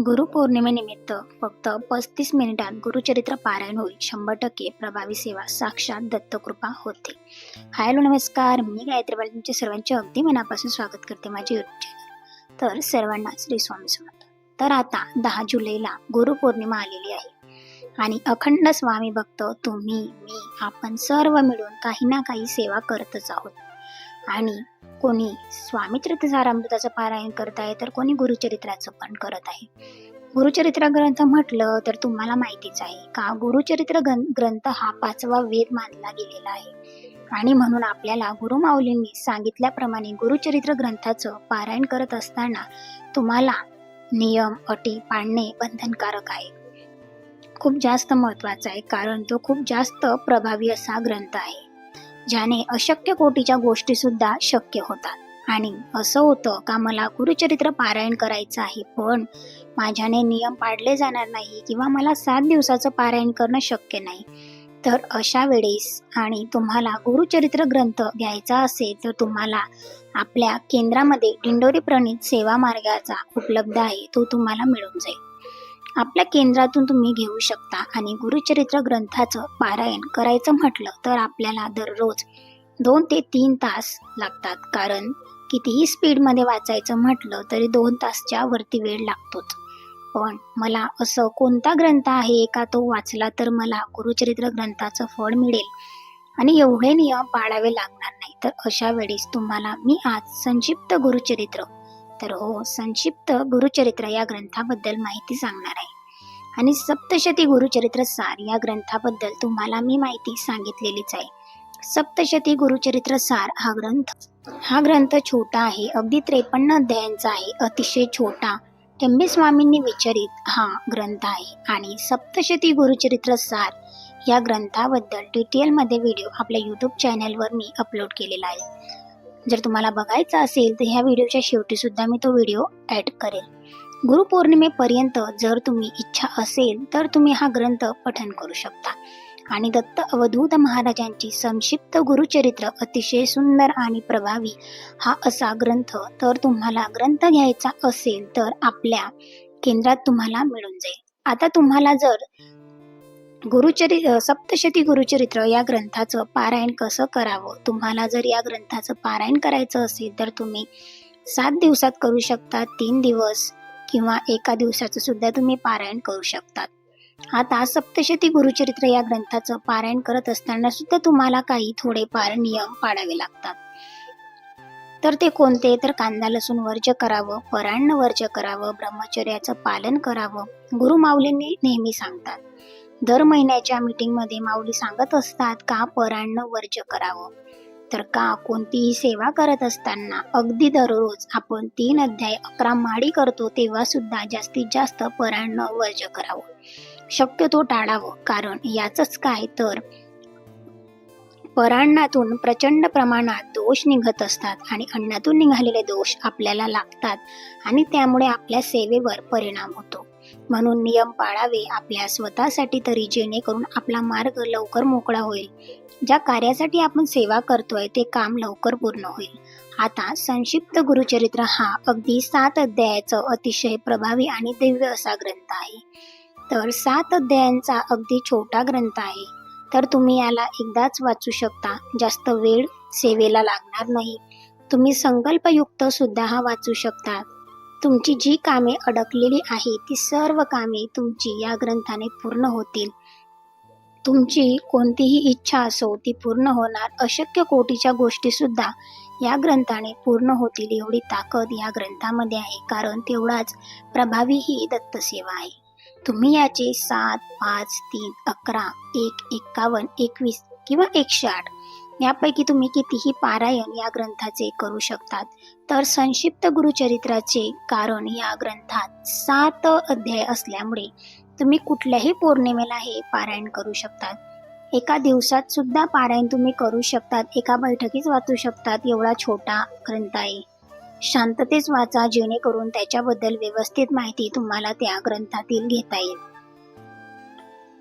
गुरुपौर्णिमेनिमित्त फक्त पस्तीस मिनिटात गुरुचरित्र पारायण होईल. शंभर टक्के प्रभावी सेवा साक्षात दत्तकृपा होते. हाय हॅलो नमस्कार. मी गायत्री बाळ तुमच्या सर्वांचे अगदी मनापासून स्वागत करते माझे युट्यूब चॅनल तर सर्वांना श्री स्वामी समर्थ. तर आता दहा जुलैला गुरुपौर्णिमा आलेली आहे. आणि अखंड स्वामी भक्त तुम्ही मी आपण सर्व मिळून काही ना काही सेवा करतच आहोत. आणि कोणी स्वामी चरित्रसारामृताचं पारायण करत आहे तर कोणी गुरुचरित्राचं पण करत आहे. गुरुचरित्र ग्रंथ म्हटलं तर तुम्हाला माहितीच आहे का गुरुचरित्र ग्रं- ग्रंथ हा पाचवा वेद मानला गेलेला आहे. आणि म्हणून आपल्याला गुरुमाऊलींनी सांगितल्याप्रमाणे गुरुचरित्र ग्रंथाचं पारायण करत असताना तुम्हाला नियम अटी पाळणे बंधनकारक आहे. खूप जास्त महत्त्वाचा आहे कारण तो खूप जास्त प्रभावी असा ग्रंथ आहे. ज्याने अशक्य कोटीच्या गोष्टी सुद्धा शक्य होतात. आणि असं होतं का मला गुरुचरित्र पारायण करायचं आहे पण माझ्याने नियम पाळले जाणार नाही किंवा मला सात दिवसाचं पारायण करणं शक्य नाही. तर अशा वेळेस आणि तुम्हाला गुरुचरित्र ग्रंथ घ्यायचा असेल तर तुम्हाला आपल्या केंद्रामध्ये दिंडोरी प्रणित सेवा मार्गाचा उपलब्ध आहे तो तुम्हाला मिळून जाईल. आपल्या केंद्रातून तुम्ही घेऊ शकता. आणि गुरुचरित्र ग्रंथाचं पारायण करायचं म्हटलं तर आपल्याला दररोज दोन ते तीन तास लागतात. कारण कितीही स्पीडमध्ये वाचायचं म्हटलं तरी दोन तासच्या वरती वेळ लागतोच. पण मला असं कोणता ग्रंथ आहे का तो वाचला तर मला गुरुचरित्र ग्रंथाचं फळ मिळेल? आणि एवढे नियम पाळावे लागणार नाही. तर अशा वेळेस तुम्हाला मी आज संक्षिप्त गुरुचरित्र तर हो संक्षिप्त गुरुचरित्र या ग्रंथाबद्दल माहिती सांगणार आहे. आणि सप्तशती गुरुचरित्र सार या ग्रंथाबद्दल तुम्हाला मी माहिती सांगितलेलीच आहे. सप्तशती गुरुचरित्र सार हा ग्रंथ हा ग्रंथ छोटा आहे अगदी त्रेपन्न अध्यायांचा आहे अतिशय छोटा. टेंबे स्वामींनी विचारित हा ग्रंथ आहे. आणि सप्तशती गुरुचरित्र सार या ग्रंथाबद्दल डिटेलमध्ये व्हिडिओ आपल्या यूट्यूब चॅनलवर मी अपलोड केलेला आहे. जर तुम्हाला बघायचा असेल तर ह्या व्हिडिओच्या शेवटी सुद्धा मी तो व्हिडिओ ॲड करेल. गुरुपौर्णिमेपर्यंत जर तुम्ही इच्छा असेल तर तुम्ही हा ग्रंथ पठन करू शकता. आणि दत्त अवधूत महाराजांची संक्षिप्त गुरुचरित्र अतिशय सुंदर आणि प्रभावी हा असा ग्रंथ तर तुम्हाला ग्रंथ घ्यायचा असेल तर आपल्या केंद्रात तुम्हाला मिळून जाईल. आता तुम्हाला जर गुरुचरि सप्तशती गुरुचरित्र या ग्रंथाचं पारायण कसं करावं? तुम्हाला जर या ग्रंथाचं पारायण करायचं असेल तर तुम्ही सात दिवसात करू शकता तीन दिवस किंवा एका दिवसाचं सुद्धा तुम्ही पारायण करू शकतात. आता सप्तशती गुरुचरित्र या ग्रंथाचं पारायण करत असताना सुद्धा तुम्हाला काही थोडेफार नियम पाळावे लागतात. तर ते कोणते? तर कांदा लसूण वर्ज करावं परान्न वर्ज करावं ब्रह्मचर्याचं पालन करावं. गुरुमाऊलींनी नेहमी सांगतात. दर महिन्याच्या मीटिंगमध्ये माऊली सांगत असतात का परान्न वर्ज करावं? तर का कोणतीही सेवा करत असताना अगदी दररोज आपण तीन अध्याय अकरा माडी करतो तेव्हा सुद्धा जास्तीत जास्त परान्न वर्ज करावं. शक्यतो टाळावं कारण याचच काय तर परान्नातून प्रचंड प्रमाणात दोष निघत असतात आणि अन्नातून निघालेले दोष आपल्याला लागतात आणि त्यामुळे आपल्या सेवेवर परिणाम होतो. म्हणून नियम पाळावे आपल्या स्वतःसाठी तरी जेणेकरून आपला मार्ग लवकर मोकळा होईल. ज्या कार्यासाठी आपण सेवा करतोय ते काम लवकर पूर्ण होईल. आता संक्षिप्त गुरुचरित्र हा अगदी सात अध्यायाचं अतिशय प्रभावी आणि दिव्य असा ग्रंथ आहे. तर सात अध्यायांचा अगदी छोटा ग्रंथ आहे. तर तुम्ही याला एकदाच वाचू शकता. जास्त वेळ सेवेला लागणार नाही. तुम्ही संकल्पयुक्त सुद्धा हा वाचू शकता. तुमची जी कामे अडकलेली आहे ती सर्व कामे तुमची या ग्रंथाने पूर्ण होतील. तुमची कोणतीही इच्छा असो ती पूर्ण होणार. अशक्य कोटीच्या गोष्टीसुद्धा या ग्रंथाने पूर्ण होतील एवढी ताकद या ग्रंथामध्ये आहे. कारण तेवढाच प्रभावी ही दत्तसेवा आहे. तुम्ही याचे सात पाच तीन अकरा एक एक्कावन्न एकवीस किंवा एकशे आठ यापैकी तुम्ही कितीही पारायण या ग्रंथाचे करू शकतात. तर संक्षिप्त गुरुचरित्राचे कारण या ग्रंथात सात अध्याय असल्यामुळे तुम्ही कुठल्याही पौर्णिमेला हे पारायण करू शकतात. एका दिवसात सुद्धा पारायण तुम्ही करू शकतात. एका बैठकीच वाचू शकतात. एवढा छोटा ग्रंथ आहे. शांततेच वाचा जेणेकरून त्याच्याबद्दल व्यवस्थित माहिती तुम्हाला त्या ग्रंथातील घेता येईल.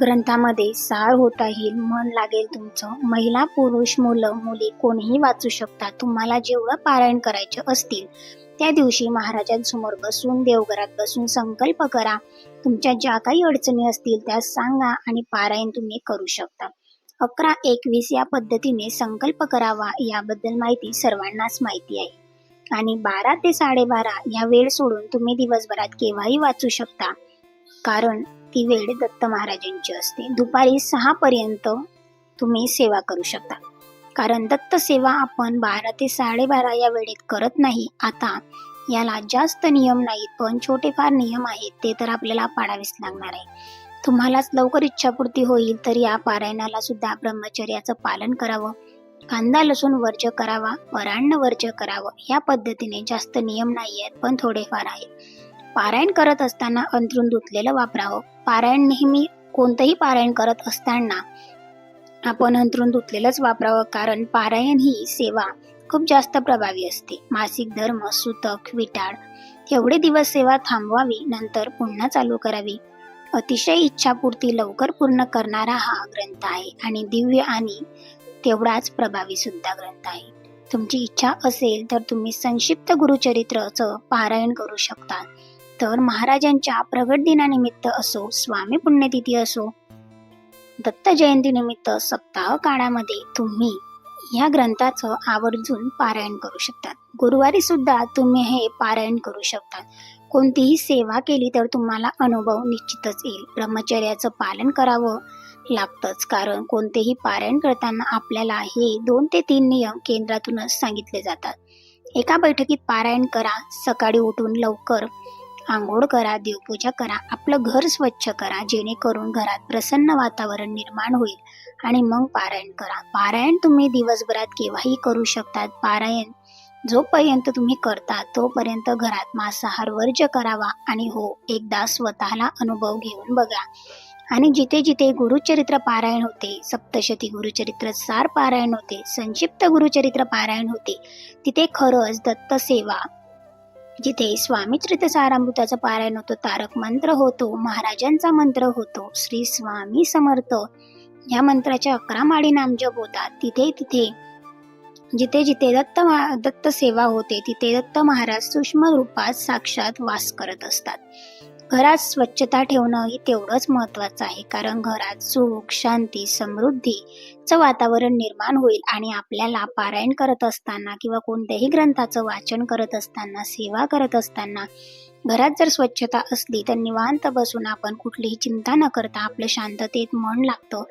ग्रंथामध्ये सार होता येईल मन लागेल तुमचं. महिला पुरुष मुलं मुली कोणीही वाचू शकतात. तुम्हाला जेवढं पारायण करायचे असतील त्या दिवशी महाराजांसमोर बसून देवघरात बसून संकल्प करा. तुमच्या ज्या काही अडचणी असतील त्या सांगा आणि पारायण तुम्ही करू शकता. अकरा एकवीस या पद्धतीने संकल्प करावा याबद्दल माहिती सर्वांनाच माहिती आहे. आणि बारा ते साडेबारा या वेळ सोडून तुम्ही दिवसभरात केव्हाही वाचू शकता. कारण ती वेळ दत्त महाराजांची असते. दुपारी सहा पर्यंत तुम्ही सेवा करू शकता. कारण दत्त सेवा आपण बारा ते साडेबारा या वेळेत करत नाही. आता याला जास्त नियम नाहीत पण छोटेफार नियम आहेत ते तर आपल्याला पाळावेच लागणार आहे. तुम्हालाच लवकर इच्छापूर्ती होईल तर या पारायणाला सुद्धा ब्रह्मचर्याचं पालन करावं. कांदा लसूण वर्ज करावा वरांण वर्ज करावं या पद्धतीने जास्त नियम नाही आहेत पण थोडेफार आहेत. पारायण करत असताना अंथरूण धुतलेलं वापरावं. पारायण नेहमी कोणतंही पारायण करत असताना आपण अंथरूण धुतलेलंच वापरावं कारण पारायण ही सेवा खूप जास्त प्रभावी असते. मासिक धर्म सुतक विटाळ एवढे दिवस सेवा थांबवावी नंतर पुन्हा चालू करावी. अतिशय इच्छापूर्ती लवकर पूर्ण करणारा हा ग्रंथ आहे आणि दिव्य आणि तेवढाच प्रभावी सुद्धा ग्रंथ आहे. तुमची इच्छा असेल तर तुम्ही संक्षिप्त गुरुचरित्रचं पारायण करू शकता. तर महाराजांच्या प्रगट दिनानिमित्त असो स्वामी पुण्यतिथी असो दत्त जयंतीनिमित्त सप्ताह काळामध्ये तुम्ही या ग्रंथाचं आवर्जून पारायण करू शकतात. गुरुवारी सुद्धा तुम्ही हे पारायण करू शकता कोणतीही सेवा केली तर तुम्हाला अनुभव निश्चितच येईल. ब्रह्मचर्याचं पालन करावं लागतंच कारण कोणतेही पारायण करताना आपल्याला हे दोन ते तीन नियम केंद्रातूनच सांगितले जातात. एका बैठकीत पारायण करा सकाळी उठून लवकर आंघोळ करा देवपूजा करा आपलं घर स्वच्छ करा जेणेकरून घरात प्रसन्न वातावरण निर्माण होईल. आणि मग पारायण करा. पारायण तुम्ही दिवसभरात केव्हाही करू शकतात. पारायण जोपर्यंत तुम्ही करता तोपर्यंत घरात मांसाहार वर्ज करावा आणि हो एकदा स्वतःला अनुभव घेऊन बघा. आणि जिथे जिथे गुरुचरित्र पारायण होते सप्तशती गुरुचरित्र सार पारायण होते संक्षिप्त गुरुचरित्र पारायण होते तिथे खरंच दत्त सेवा जिथे स्वामी सारामृताचं पारायण होतं तारक मंत्र होतो महाराजांचा मंत्र होतो श्री स्वामी समर्थ. या मंत्राच्या अकरा माळी नामजप होतात. तिथे तिथे. जिथे जिथे दत्त दत्त सेवा होते तिथे दत्त महाराज सूक्ष्म रूपात साक्षात वास करत असतात. घरात स्वच्छता ठेवणं हे तेवढंच महत्त्वाचं आहे. कारण घरात सुख शांती समृद्धीचं वातावरण निर्माण होईल आणि आपल्याला पारायण करत असताना किंवा कोणत्याही ग्रंथाचं वाचन करत असताना सेवा करत असताना घरात जर स्वच्छता असली तर निवांत बसून आपण कुठलीही चिंता न करता आपलं शांततेत मन लागतं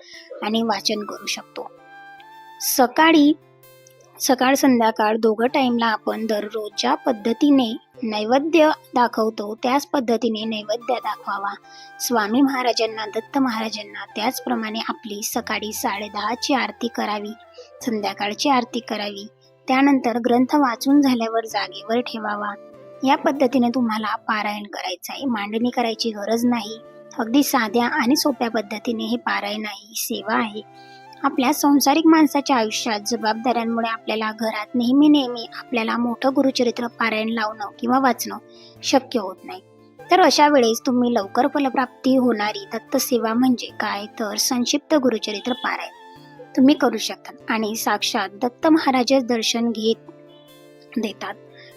आणि वाचन करू शकतो. सकाळी सकाळ संध्याकाळ दोघं टाईमला आपण दररोज ज्या पद्धतीने नैवेद्य दाखवतो. त्याच पद्धतीने नैवेद्य दाखवावा. स्वामी महाराजांना दत्त महाराजांना त्याचप्रमाणे आपली सकाळी साडेदहाची आरती करावी संध्याकाळची आरती करावी. त्यानंतर ग्रंथ वाचून झाल्यावर जागेवर ठेवावा. या पद्धतीने तुम्हाला पारायण करायचं आहे. मांडणी करायची गरज नाही. अगदी साध्या आणि सोप्या पद्धतीने हे पारायण आहे. सेवा आहे. आपल्या संसारिक माणसाच्या आयुष्यात जबाबदाऱ्यांमुळे आपल्याला घरात नेहमी नेहमी आपल्याला मोठं गुरुचरित्र पारायण लावणं किंवा वाचणं शक्य होत नाही. तर अशा वेळेस तुम्ही लवकर फलप्राप्ती होणारी दत्त सेवा म्हणजे काय? तर संक्षिप्त गुरुचरित्र पारायण. तुम्ही करू शकता आणि साक्षात दत्त महाराजच दर्शन घेत देतात.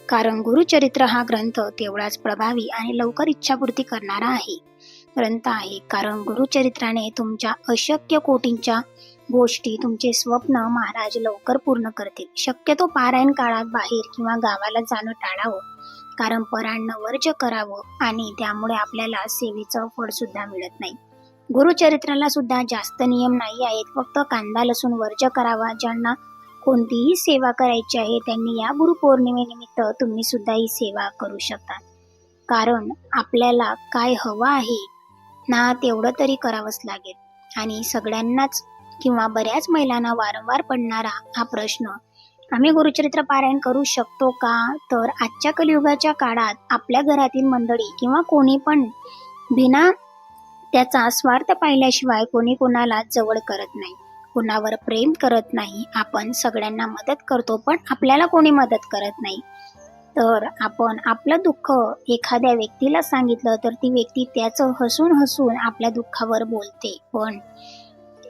कारण गुरुचरित्र हा ग्रंथ तेवढाच प्रभावी आणि लवकर इच्छापूर्ती करणारा आहे. ग्रंथ आहे कारण गुरुचरित्राने तुमच्या अशक्य कोटींच्या गोष्टी तुमचे स्वप्न महाराज लवकर पूर्ण करतील. शक्यतो पारायण काळात बाहेर किंवा गावाला जाणं टाळावं. कारण परांना वर्ज करावं आणि त्यामुळे आपल्याला सेवेचं फळ सुद्धा मिळत नाही. गुरुचरित्राला सुद्धा जास्त नियम नाही आहेत. फक्त कांदा लसूण वर्ज करावा. ज्यांना कोणतीही सेवा करायची आहे त्यांनी या गुरुपौर्णिमेनिमित्त तुम्ही सुद्धा ही सेवा करू शकता. कारण आपल्याला काय हवं आहे ना तेवढं तरी करावंच लागेल. आणि सगळ्यांनाच किंवा बऱ्याच महिलांना वारंवार पडणारा हा प्रश्न. आम्ही गुरुचरित्र पारायण करू शकतो का? तर आजच्या कलियुगाच्या काळात आपल्या घरातील मंडळी किंवा कोणी पण बिना त्याचा स्वार्थ पाहिल्याशिवाय कोणी कोणाला जवळ करत नाही. कोणावर प्रेम करत नाही. आपण सगळ्यांना मदत करतो पण आपल्याला कोणी मदत करत नाही. तर आपण आपलं दुःख एखाद्या व्यक्तीला सांगितलं तर ती व्यक्ती त्याचं हसून हसून आपल्या दुःखावर बोलते. पण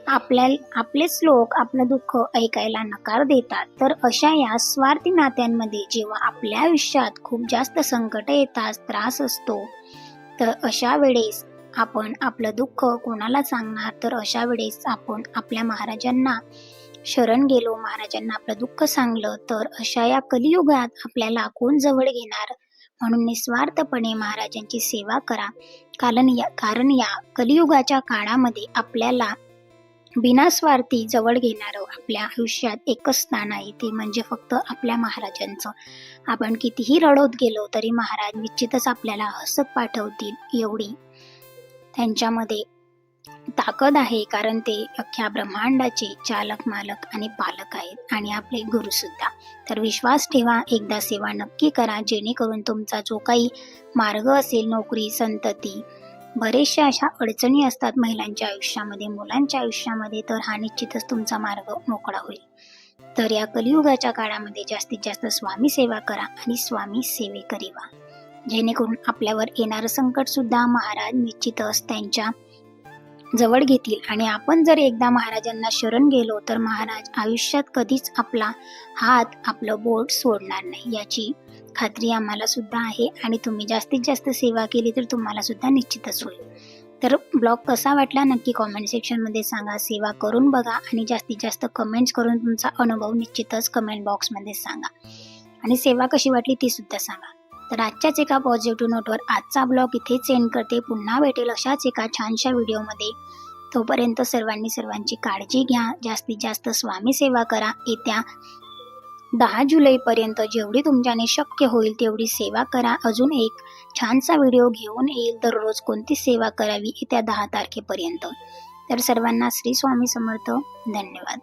आपल्या आपलेच लोक आपलं दुःख ऐकायला नकार देतात. तर अशा या स्वार्थी नात्यांमध्ये जेव्हा आपल्या आयुष्यात खूप जास्त संकट येतात त्रास असतो तर अशा वेळेस आपण आपलं दुःख कोणाला सांगणार? तर अशा वेळेस आपण आपल्या महाराजांना शरण गेलो महाराजांना आपलं दुःख सांगलं तर अशा या कलियुगात आपल्याला कोण जवळ घेणार? म्हणून निस्वार्थपणे महाराजांची सेवा करा. कारण या कारण या कलियुगाच्या काळामध्ये आपल्याला बिनास्वार्थी जवळ घेणारं आपल्या आयुष्यात एकच स्थान आहे ते म्हणजे फक्त आपल्या महाराजांचं. आपण कितीही रडवत गेलो तरी महाराज निश्चितच आपल्याला हसत पाठवतील एवढी. त्यांच्यामध्ये ताकद आहे कारण ते अख्ख्या ब्रह्मांडाचे चालक मालक आणि पालक आहेत आणि आपले गुरुसुद्धा तर विश्वास ठेवा एकदा सेवा नक्की करा जेणेकरून तुमचा जो काही मार्ग असेल नोकरी संतती बरेचशा अशा अडचणी असतात महिलांच्या आयुष्यामध्ये. मुलांच्या आयुष्यामध्ये तर हा निश्चितच तुमचा मार्ग मोकळा होईल. तर या कलियुगाच्या काळामध्ये जास्तीत जास्त स्वामी सेवा करा आणि स्वामी सेवेकरी व्हा. जेणेकरून आपल्यावर येणारं संकट सुद्धा महाराज निश्चितच त्यांच्या जवळ घेतील. आणि आपण जर एकदा महाराजांना शरण गेलो तर महाराज आयुष्यात कधीच आपला हात आपलं बोट सोडणार नाही. याची खात्री आम्हाला सुद्धा आहे. आणि तुम्ही जास्तीत जास्त सेवा केली तर तुम्हाला सुद्धा निश्चितच होईल. तर ब्लॉग कसा वाटला नक्की कॉमेंट सेक्शनमध्ये सांगा. सेवा करून बघा आणि जास्तीत जास्त कमेंट्स करून तुमचा अनुभव निश्चितच कमेंट बॉक्समध्ये सांगा. आणि सेवा कशी वाटली ती सुद्धा सांगा. तर आजच्याच एका पॉझिटिव्ह नोटवर आजचा ब्लॉग इथेच सेंड करते. पुन्हा भेटेल अशाच एका छानशा व्हिडिओमध्ये तोपर्यंत सर्वांनी सर्वांची काळजी घ्या. जास्तीत जास्त स्वामी सेवा करा. येत्या दहा जुलैपर्यंत जेवढी तुमच्याने शक्य होईल तेवढी सेवा करा. अजून एक छानसा व्हिडिओ घेऊन येईल. दररोज कोणती सेवा करावी? येत्या दहा तारखेपर्यंत. तर सर्वांना श्री स्वामी समर्थ. धन्यवाद.